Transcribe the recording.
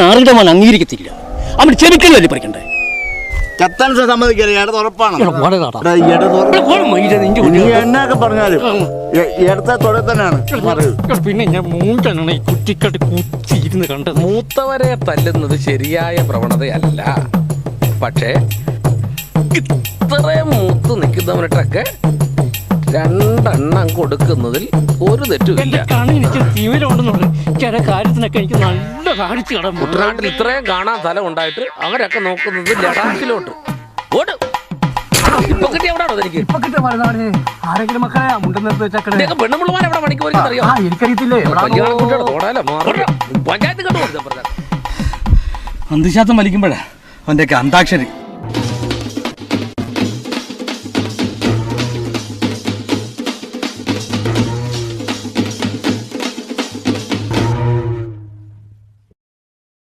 നാറുടെ മോൻ അംഗീകരിക്കത്തില്ല? അവൻ ചെവിക്കല്ലേ പഠിക്കണ്ടേ. ചത്താൻ ഇടത് ഉറപ്പാണ്. എന്നൊക്കെ പറഞ്ഞാലും? ഇടത്തെ തൊട തന്നെയാണ്. പിന്നെ ഞാൻ മൂന്നാണ് ഈ കുറ്റിക്കട്ട് കുത്തിയിരുന്ന് കണ്ടത്. മൂത്തവരെ തല്ലുന്നത് ശരിയായ പ്രവണതയല്ല. പക്ഷേ ഇത്രയും മൂത്ത് നിൽക്കുന്നവനിട്ടൊക്കെ രണ്ടെണ്ണം കൊടുക്കുന്നതിൽ ഒരു തെറ്റുമില്ല. എന്റെ കണ്ണിന് എനിക്ക് തീവ്രമുണ്ടെന്നുള്ളത് ചില കാര്യത്തിനൊക്കെ എനിക്ക് നല്ല കാണിച്ചു കടം കുട്ടനാട്ടിൽ ഇത്രയും കാണാൻ സ്ഥലം ഉണ്ടായിട്ട് അവരൊക്കെ നോക്കുന്നത് ലഡാക്കിലോട്ട്. ഓട്. ഇപ്പൊ എനിക്ക്? ആരെങ്കിലും മക്കളെ നിർത്തി എവിടെ പണിക്ക് അറിയോ എനിക്കറിയത്തില്ലേ? പഞ്ചായത്ത് കണ്ടു അന്തിശാത്തം വലിക്കുമ്പോഴാ അവന്റെയൊക്കെ അന്താക്ഷരി.